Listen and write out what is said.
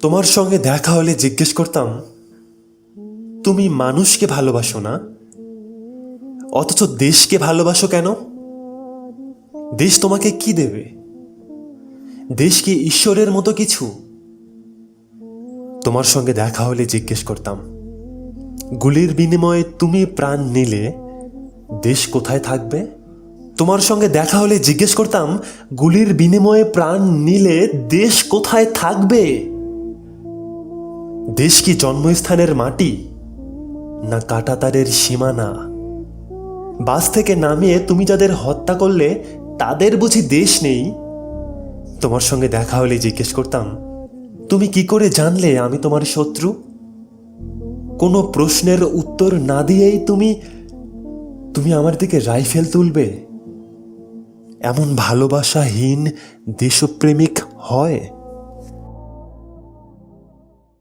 তোমার সঙ্গে দেখা হলে জিজ্ঞেস করতাম, তুমি মানুষকে ভালোবাসো না? অথচ দেশকে ভালোবাসো কেন? দেশ তোমাকে কি দেবে? দেশ কি ঈশ্বরের মতো কিছু? তোমার সঙ্গে দেখা হলে জিজ্ঞেস করতাম, গুলির বিনিময়ে তুমি প্রাণ নিলে দেশ কোথায় থাকবে? তোমার সঙ্গে দেখা হলে জিজ্ঞেস করতাম, গুলির বিনিময়ে প্রাণ নিলে দেশ কোথায় থাকবে? দেশ কি জন্মস্থানের মাটি, না কাটাতারের সীমানা? বাস থেকে নামিয়ে তুমি যাদের হত্যা করলে, তাদের বুঝি দেশ নেই? তোমার সঙ্গে দেখা হলে জিজ্ঞেস করতাম, তুমি কি করে জানলে আমি তোমার শত্রু? কোনো প্রশ্নের উত্তর না দিয়েই তুমি তুমি আমার দিকে রাইফেল তুলবে? এমন ভালোবাসাহীন দেশপ্রেমিক হয়?